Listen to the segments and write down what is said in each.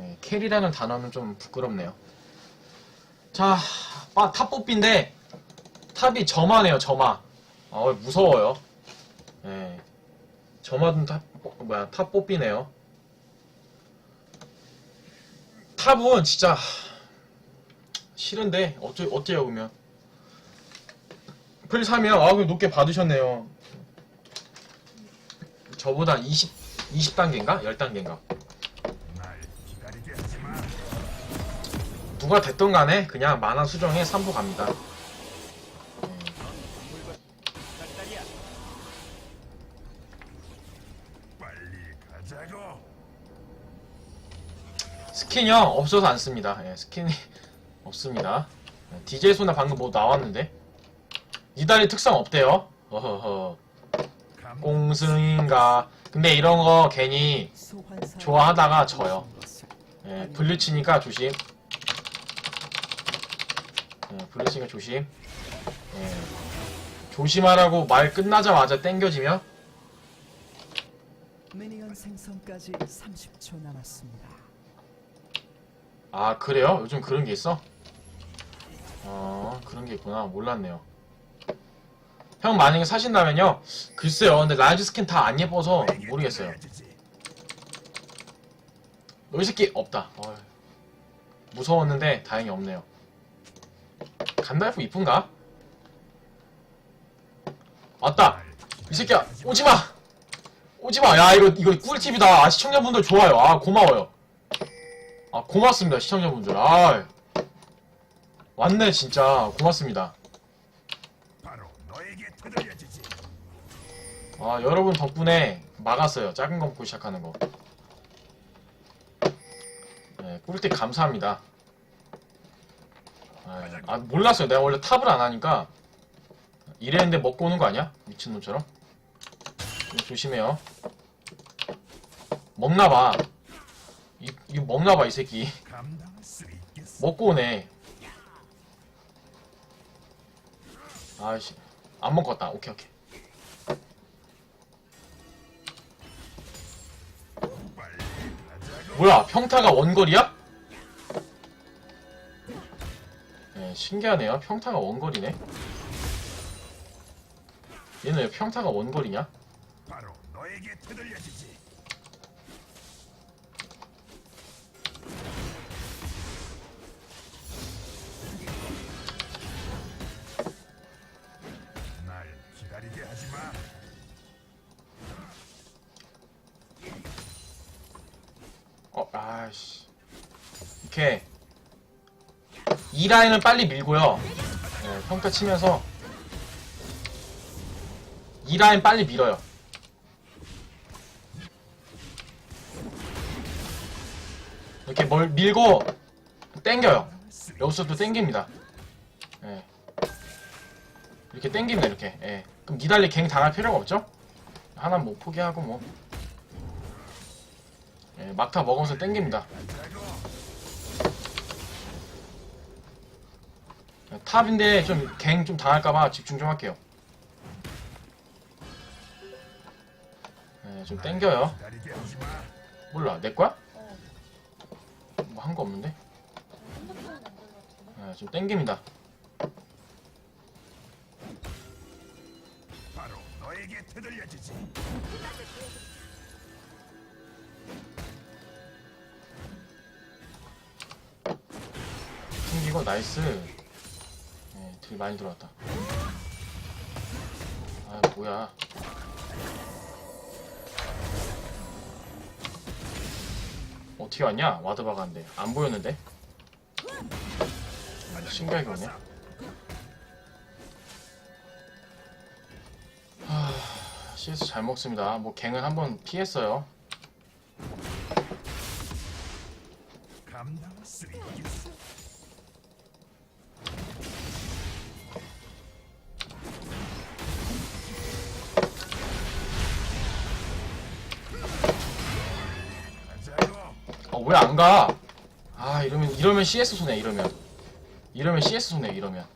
네, 캐리라는 단어는 좀 부끄럽네요. 자, 아, 탑 뽑기인데 탑이 저마네요, 저마. 아, 무서워요. 예. 저마든 탑, 뽑- 뭐야, 탑 뽑기네요. 탑은 진짜 싫은데 어쩌 어때요 그러면? 풀 사면 아 그럼 높게 받으셨네요. 저보다 20 20단계인가? 10단계인가? 누가 됐던 간에 그냥 만화 수정해 3부 갑니다. 스킨이요? 없어서 안 씁니다. 예, 스킨이 없습니다. 예, DJ 소나 방금 뭐 나왔는데? 이달리 특성 없대요. 어허허. 감- 꽁승인가. 근데 이런 거 괜히 좋아하다가 져요. 예, 블리치니까 조심. 예, 블리치니까 조심. 예. 조심하라고 말 끝나자마자 땡겨지면 미니언 생성까지 30초 남았습니다. 아 그래요? 요즘 그런 게 있어? 어 그런 게 있구나 몰랐네요 형 만약에 사신다면요 글쎄요 근데 라이즈 스킨 다 안 예뻐서 모르겠어요 해야지. 이 새끼 없다 어휴. 무서웠는데 다행히 없네요 간달프 이쁜가? 왔다. 날이 새끼야 오지마! 오지마! 야 이거 이거 꿀팁이다. 아 시청자분들 좋아요. 아 고마워요. 아 고맙습니다 시청자분들. 아 왔네 진짜. 고맙습니다. 아 여러분 덕분에 막았어요. 작은 거 먹고 시작하는 거. 네, 꿀팁 감사합니다 아, 아 몰랐어요. 내가 원래 탑을 안 하니까. 이랬는데 먹고 오는 거 아니야? 미친놈처럼? 조심해요. 먹나봐. 이, 이거 먹나봐 이 새끼. 먹고 오네. 아이씨. 안 먹었다. 오케이 오케이. 뭐야? 평타가 원거리야? 네, 신기하네요 평타가 원거리네 얘는 왜 평타가 원거리냐? 바로 너에게 되돌려주지. 날 기다리게 하지 마. 어 이렇게 이 라인은 빨리 밀고요. 네, 평타 치면서 이 라인 빨리 밀어요. 이렇게 뭘 밀고 땡겨요. 여기서도 땡깁니다. 예. 이렇게 땡깁니다 이렇게. 예. 그럼 니달리 갱 당할 필요가 없죠? 하나 뭐 포기하고 뭐. 예, 막타 먹으면서 땡깁니다 예, 탑인데 좀 갱 좀 당할까봐 집중 좀 할게요 예, 좀 땡겨요 하지 마. 몰라 내 거야? 어, 뭐 한 거 없는데? 핸드폰은 안 들렸거든. 예, 좀 땡깁니다 바로 너에게 되돌려주지. 튕기고 나이스 네, 딜 많이 들어왔다. 아 뭐야. 어떻게 왔냐? 와드 박았는데. 안 보였는데? 신기하게 오네. 하... CS 잘 먹습니다. 뭐 갱은 한번 피했어요. 수있 왜 안 가? 아, 이러면, 이러면 CS 손해, 이러면. 이러면 CS 손해, 이러면.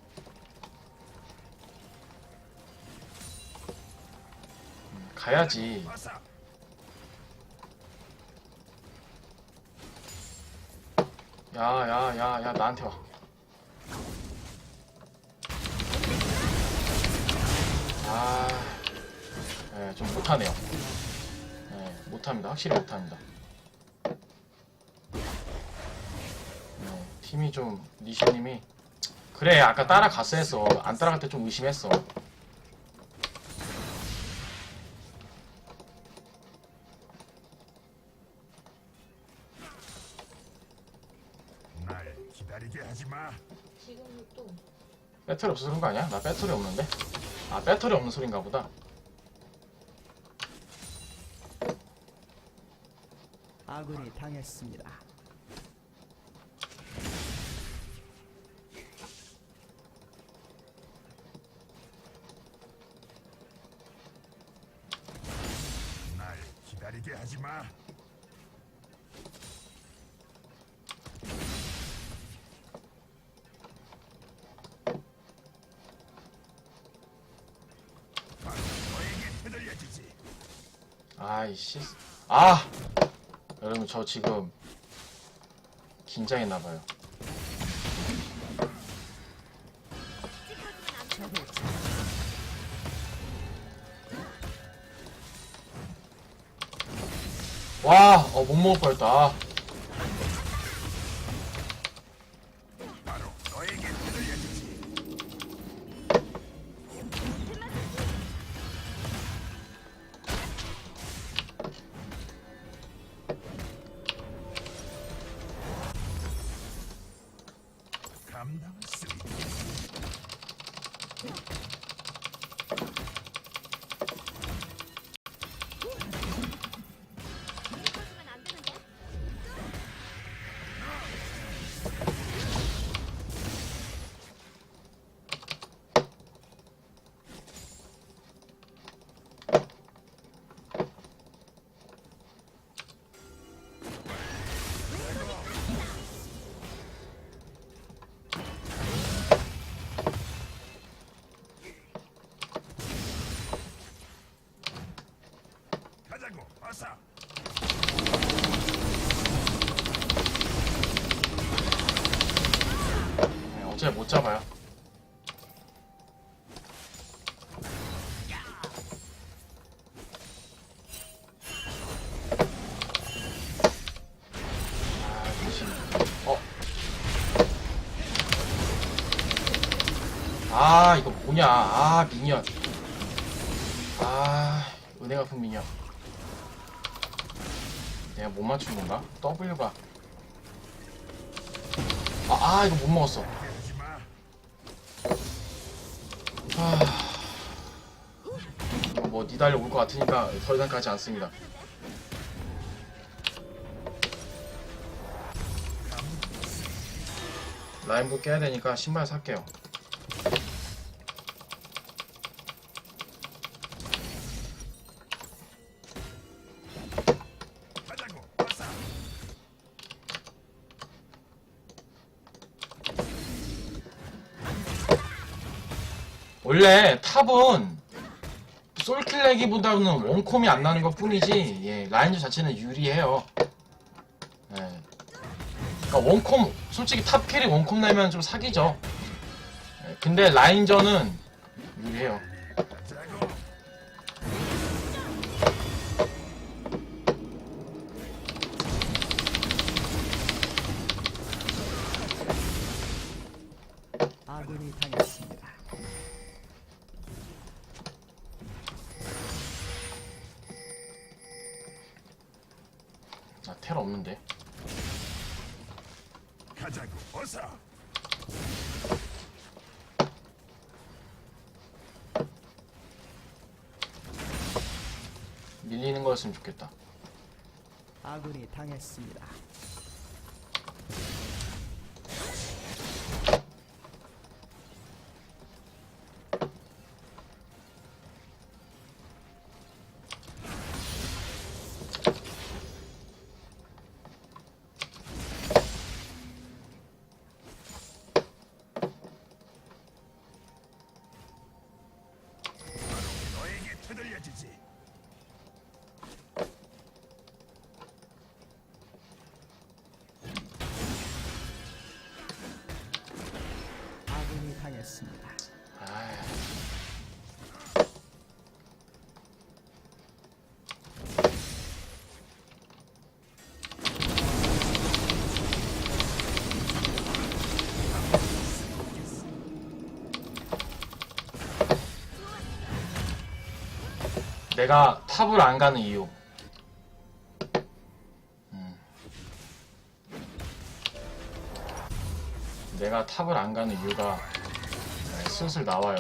음, 가야지. 와서 야, 야, 야, 야, 나한테 와. 아, 예, 좀 못하네요. 예, 못합니다. 확실히 못합니다. 네, 팀이 좀, 니시님이. 그래, 아까 따라갔어 했어. 안 따라갈 때 좀 의심했어. 날 기다리게 하지 마. 지금 또 배터리 없어서 그런 거 아니야? 나 배터리 없는데? 아, 배터리 없는 소린가 보다. 아군이 당했습니다. 날 기다리게 하지 마. 아이씨. 아! 여러분, 저 지금 긴장했나 봐요. 와, 어, 못 먹을 뻔했다. 네, 어차피 못 잡아요. 아. 어. 아, 이거 뭐냐. 아, 미니언. 아, 은행 아픈 미니언. 내가 못 맞춘 건가? W가. 아, 아, 이거 못 먹었어. 이거 뭐 니달려 올것 같으니까 더 이상 가지 않습니다. 라인부 깨야 되니까 신발 살게요. 원래 탑은 솔킬 내기보다는 원콤이 안 나는 것 뿐이지 예, 라인즈 자체는 유리해요. 예. 그러니까 원콤 솔직히 탑 캐리 원콤 내면 좀 사기죠. 예, 근데 라인전은 유리해요. 아군이 당했 좋겠다. 아군이 당했습니다. 내가 탑을 안 가는 이유. 음. 내가 탑을 안 가는 이유가 네, 슬슬 나와요.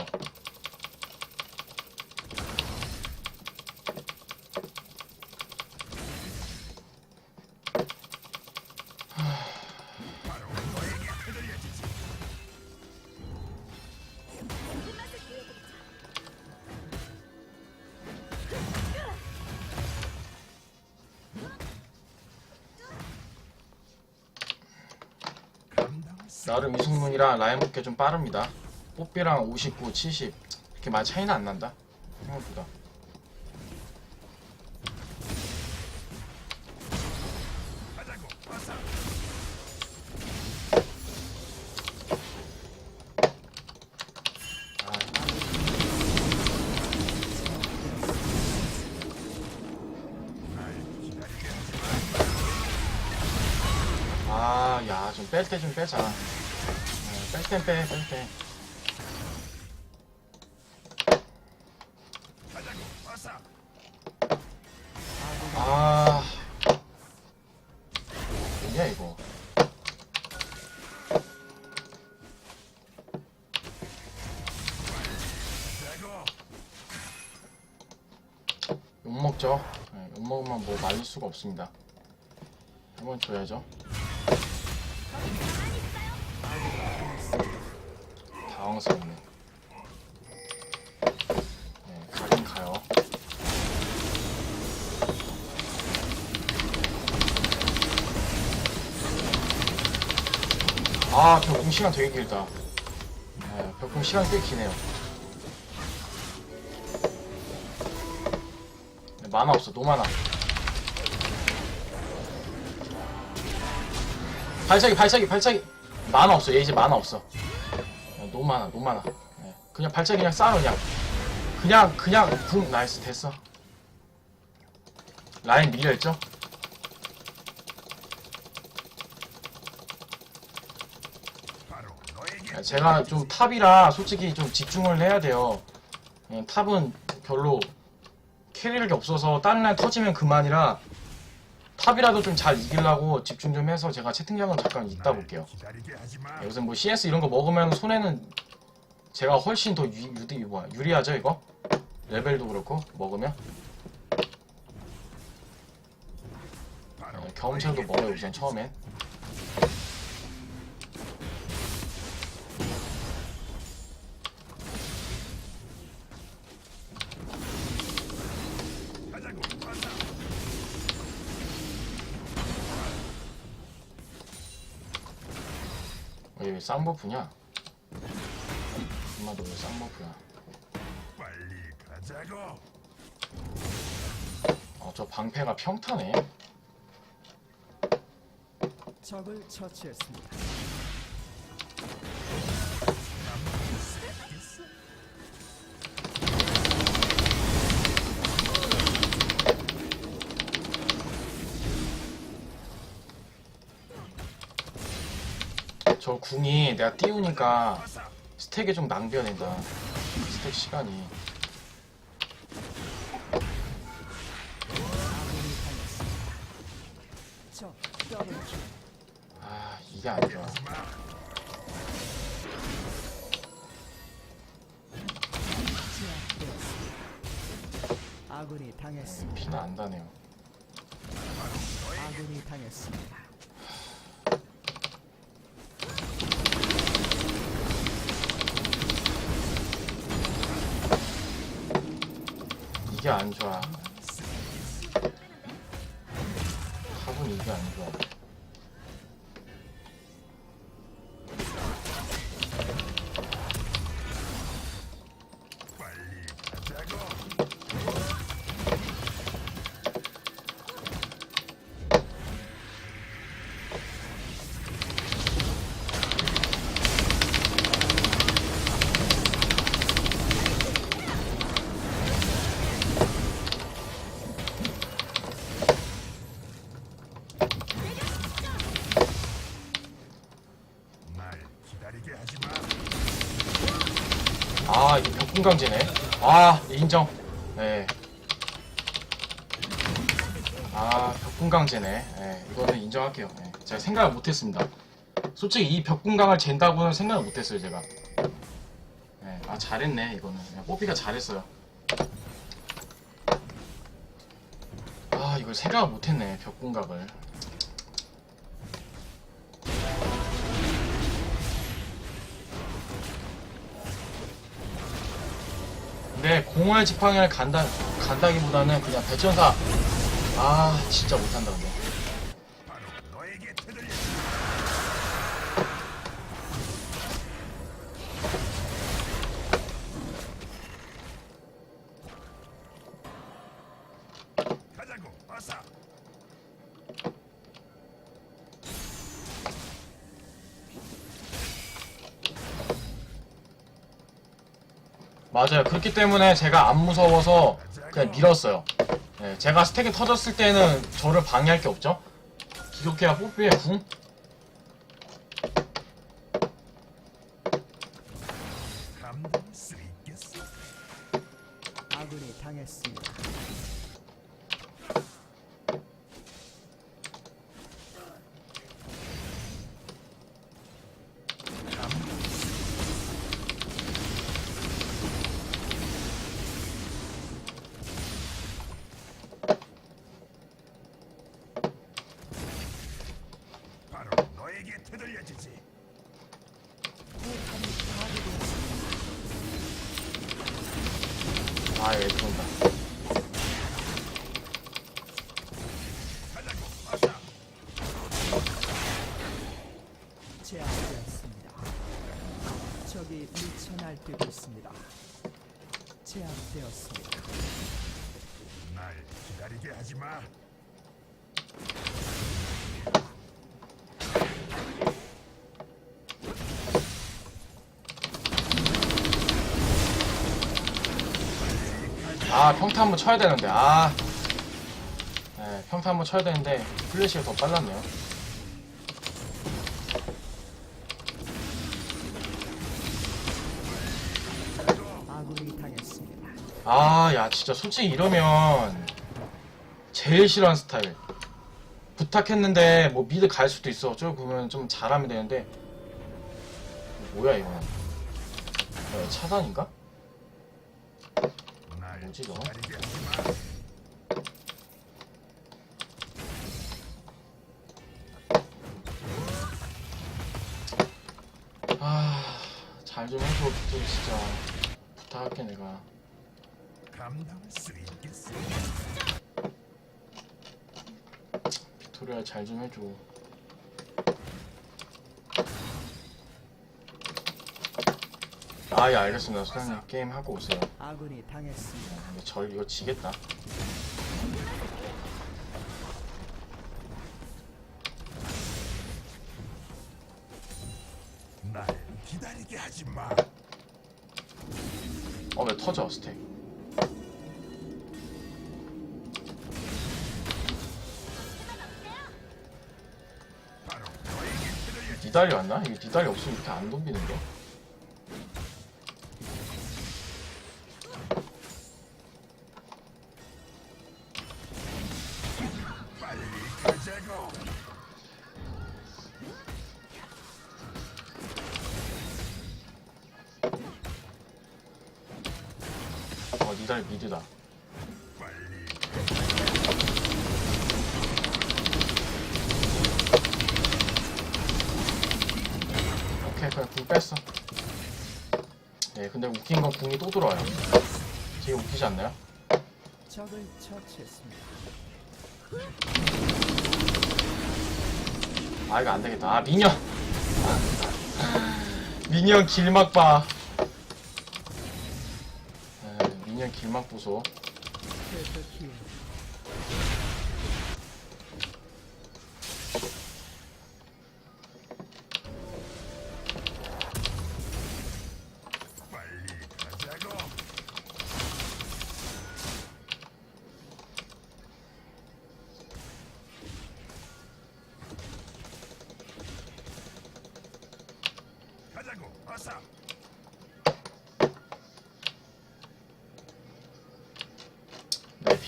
나름 이승문이랑 라인 먹기 좀 빠릅니다. 뽀삐랑 59, 70 이렇게 많이 차이는 안 난다. 생각보다. 아, 야, 좀 뺄 때 좀 빼자. 네, 뺄땐 빼, 뺄 때. 아. 뭐냐, 이거. 가자고 욕먹죠. 네, 욕먹으면 뭐 말릴 수가 없습니다. 한번 줘야죠. 당황스럽네. 네, 가긴 가요. 아, 벽공 시간 되게 길다. 네, 벽공 시간 꽤 기네요. 네, 만화 없어, 노 만화. 발차기, 발차기, 발차기. 만화 없어, 얘 이제 만화 없어. 네, 노 만화, 노 만화. 네, 그냥 발차기 그냥 쏴, 그냥. 그냥, 그냥, 붕, 나이스, 됐어. 라인 밀려있죠? 네, 제가 좀 탑이라 솔직히 좀 집중을 해야 돼요. 예, 탑은 별로 캐리력이 없어서 다른 라인 터지면 그만이라 탑이라도 좀 잘 이기려고 집중 좀 해서 제가 채팅창은 잠깐 이따 볼게요. 예, 요새 뭐 CS 이런 거 먹으면 손해는 제가 훨씬 더 유, 유리, 뭐야, 유리하죠 이거? 레벨도 그렇고 먹으면 예, 경험치도 먹어요 우선 처음엔 쌍버프냐? 엄마도 왜 쌍버프야? 빨리 가자고 어, 저 방패가 평타네. 적을 처치했습니다. 저 궁이 내가 띄우니까 스택이 좀 낭비가 된다. 스택 시간이. 아, 이게 안 좋아. 아군이 당했습니다. 피는 안 다네요. 아군이 당했습니다. 이게 안 좋아. 탑은 이게 안 좋아. 벽궁강제네. 아, 인정. 예. 아, 벽궁강제네. 예, 이거는 인정할게요. 예, 제가 생각을 못했습니다. 솔직히 이 벽궁강을 잰다고는 생각을 못했어요, 제가. 예, 아, 잘했네, 이거는. 예, 뽀삐가 잘했어요. 아, 이걸 생각을 못했네, 벽궁각을. 공월 지팡이를 간다, 간다기보다는 그냥 배천사. 아, 진짜 못한다, 근데. 그렇기 때문에 제가 안 무서워서 그냥 밀었어요. 예, 제가 스택이 터졌을 때는 저를 방해할 게 없죠. 기독해야 뽀삐의 궁? 아, 평타 한번 쳐야 되는데, 아. 네, 평타 한번 쳐야 되는데, 플래시가 더 빨랐네요. 당했습니다. 아, 야, 진짜 솔직히 이러면, 제일 싫어하는 스타일. 부탁했는데, 뭐, 미드 갈 수도 있어. 저 보면 좀 잘하면 되는데, 뭐야, 이거. 어, 차단인가? 날 뭐지, 너? 기다리게 하지 마. 아, 잘 좀 해줘, 빅토리 진짜. 부탁할게, 내가. 감당할 수 있겠어. 빅토리야, 잘좀 해줘. 아, 예, 알겠습니다. 소장님, 게임 하고 오세요. 아군이 당했습니다. 근데 절 이거 지겠다. 날 기다리게 하지 마. 어, 왜 터져, 스택. 바로 너에게 되돌려주지. 니달리 왔나? 이게 니달리 없으면 이렇게 안 덤비는데? 오케이, 그냥 궁 뺐어. 예, 근데 웃긴 건 궁이 또 들어와요. 되게 웃기지 않나요? 적을 처치했습니다. 아, 이거 안 되겠다. 아, 미녀! 미녀 길막 봐. 에, 미녀 길막 킬.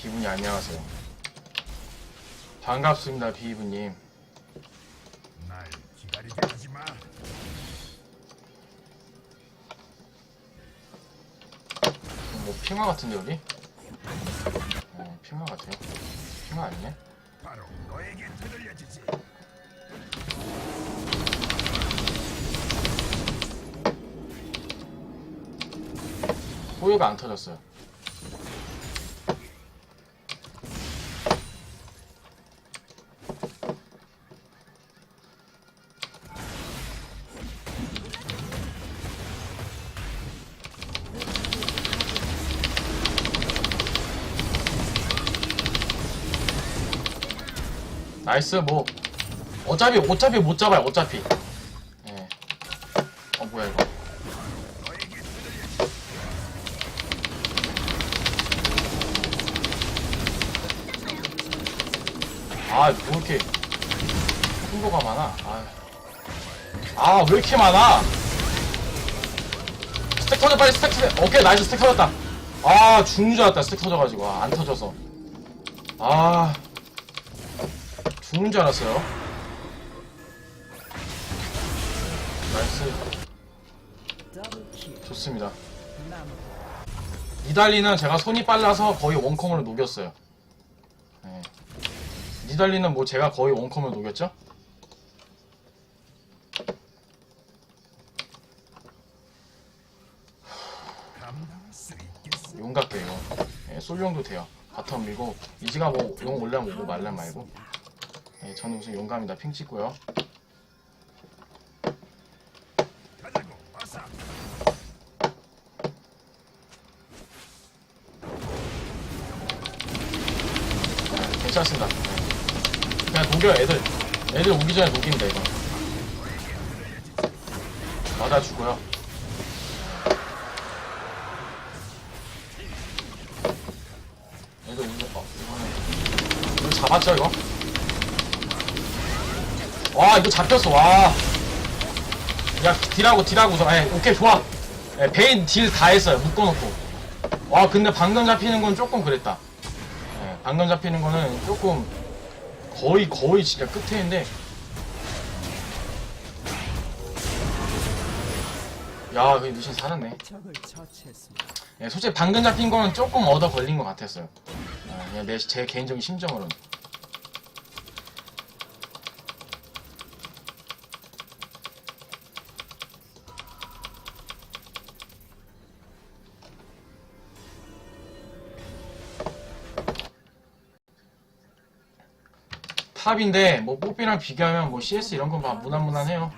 비분이 안녕하세요. 반갑습니다, 비분님. 날 기다리게 하지 마. 뭐 핑화 같은데 여기? 어, 핑화 같아요. 핑화 아니네? 바로 너에게 되돌려주지. 호유가 안 터졌어요. 나이스 뭐 어차피 어차피 못 잡아요 어차피 예. 어 뭐야 이거 아, 뭐 이렇게 홍보가 많아? 아, 왜 이렇게 많아? 스택 터져, 빨리 스택 터져. 오케이, 나이스 스택 터졌다. 아, 죽는 줄 알았다, 스택 터져가지고. 아, 안 터져서. 아, 죽는 줄 알았어요. 나이스. 좋습니다. 니달리는 제가 손이 빨라서 거의 원컴으로 녹였어요. 네. 니달리는 뭐 제가 거의 원컴으로 녹였죠? 감당할 수 있겠어. 용 갈게요. 예, 솔용도 돼요. 바텀 밀고 이지가 뭐용 올려면 오고 말란 말고. 예, 저는 우선 용감이다. 핑 찍고요. 가자고 어서. 예, 괜찮습니다. 예. 그냥 녹여 애들. 애들 오기 전에 녹입니다 이거. 맞아주고요. 애들 오기 전, 어, 이거는 이거 잡았죠 이거? 와 이거 잡혔어 와. 야 딜하고 딜하고 우선 예, 오케이 좋아. 예, 베인 딜 다 했어요 묶어놓고. 와 근데 방금 잡히는 건 조금 그랬다. 예, 방금 잡히는 거는 조금 거의 거의 진짜 끝에인데. 야, 그 루신 살았네. 예, 솔직히 방금 잡힌 거는 조금 얻어 걸린 것 같았어요. 어, 그냥 내, 제 개인적인 심정으로는. 탑인데 뭐 뽀삐랑 비교하면 뭐 CS 이런 건막 무난무난해요.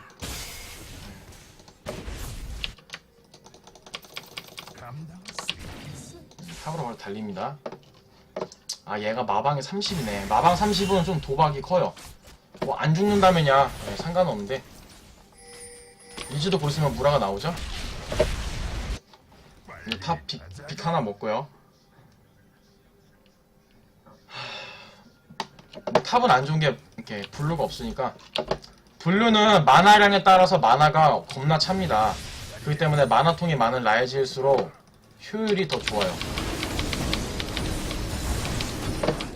탑으로 바로 달립니다. 아 얘가 마방이 30이네. 마방 30은 좀 도박이 커요. 뭐 안 죽는다면야 네, 상관없는데 이즈도 볼 있으면 무라가 나오죠? 탑. 빅 하나 먹고요. 탑은 안 좋은 게 이렇게 블루가 없으니까 블루는 마나량에 따라서 마나가 겁나 찹니다. 그렇기 때문에 마나통이 많은 라이즈일수록 효율이 더 좋아요.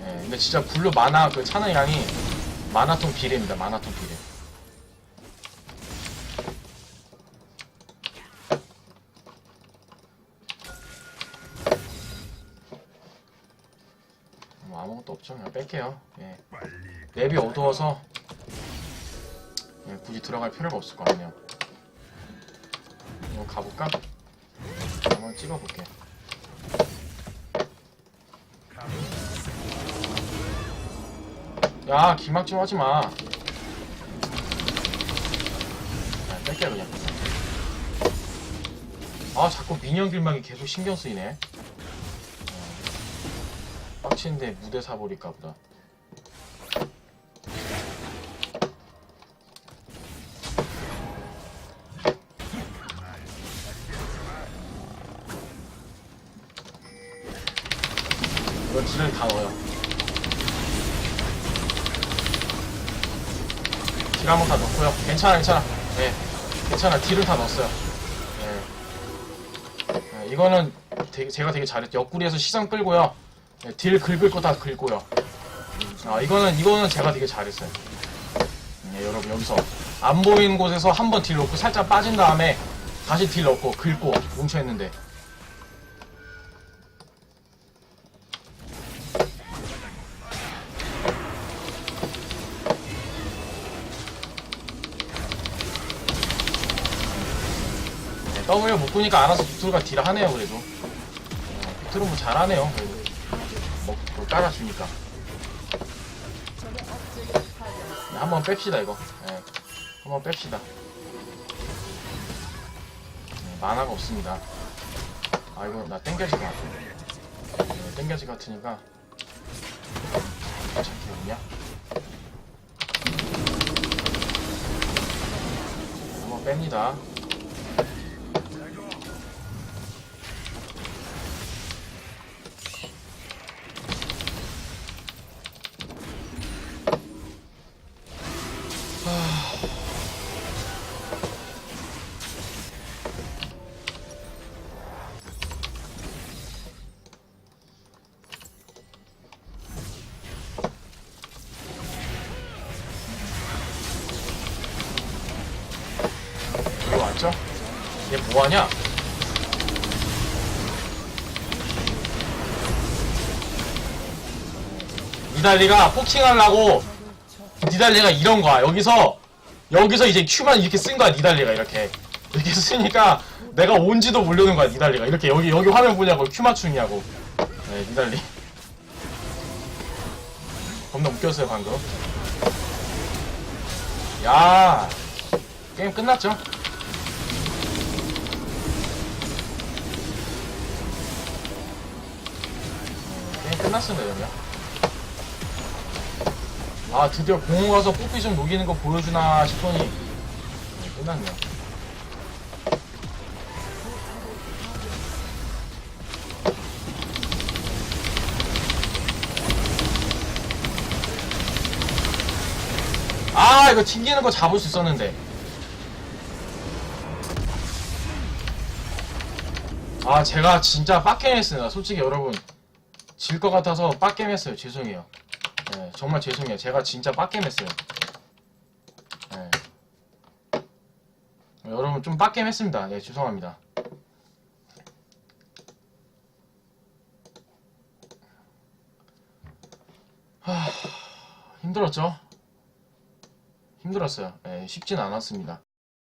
예, 근데 진짜 블루 마나 그 차는 양이 마나통 비례입니다. 마나통 비례. 아무것도 없죠. 그냥 뺄게요. 예. 맵이 어두워서 예, 굳이 들어갈 필요가 없을 것 같네요. 이거 가볼까? 한번 찍어볼게. 야, 기막 좀 하지 마. 그냥 뺄게 그냥. 아, 자꾸 민영 길막이 계속 신경 쓰이네. 어, 빡치는데 무대 사버릴까 보다. 이거 딜을 다 넣어요. 딜 한번 다 넣고요. 괜찮아, 괜찮아. 네, 괜찮아. 딜을 다 넣었어요. 네. 네, 이거는 되게, 제가 되게 잘했죠. 옆구리에서 시선 끌고요. 네, 딜 긁을 거 다 긁고요. 아, 이거는, 이거는 제가 되게 잘했어요. 네, 여러분, 여기서 안 보이는 곳에서 한 번 딜 넣고 살짝 빠진 다음에 다시 딜 넣고 긁고 뭉쳐 있는데. 네, W 못 보니까 알아서 빅토르가 딜을 하네요, 그래도. 어, 빅토르 뭐 잘하네요, 그래도. 깔아주니까. 네, 한번 뺍시다, 이거. 네, 한번 뺍시다. 네, 만화가 없습니다. 아, 이거 나 땡겨지 같아. 네, 땡겨지 같으니까. 잠시만요. 한번 뺍니다. 뭐하냐? 니달리가 포킹하려고 니달리가 이런 거야. 여기서 여기서 이제 큐만 이렇게 쓴 거야. 니달리가 이렇게 이렇게 쓰니까 내가 온지도 모르는 거야. 니달리가 이렇게 여기 여기 화면 보냐고 큐 맞추냐고. 네, 니달리. 겁나 웃겼어요 방금. 야 게임 끝났죠? 끝났습니다 여러분. 아 드디어 공원 가서 뽀삐 좀 녹이는 거 보여주나 싶더니 네, 끝났네요. 아 이거 튕기는 거 잡을 수 있었는데 아 제가 진짜 빡겜했습니다 솔직히 여러분 질 것 같아서 빡겜했어요. 죄송해요. 네, 정말 죄송해요. 제가 진짜 빡겜했어요. 네. 여러분 좀 빡겜했습니다. 네 죄송합니다. 하... 힘들었죠? 힘들었어요. 네, 쉽진 않았습니다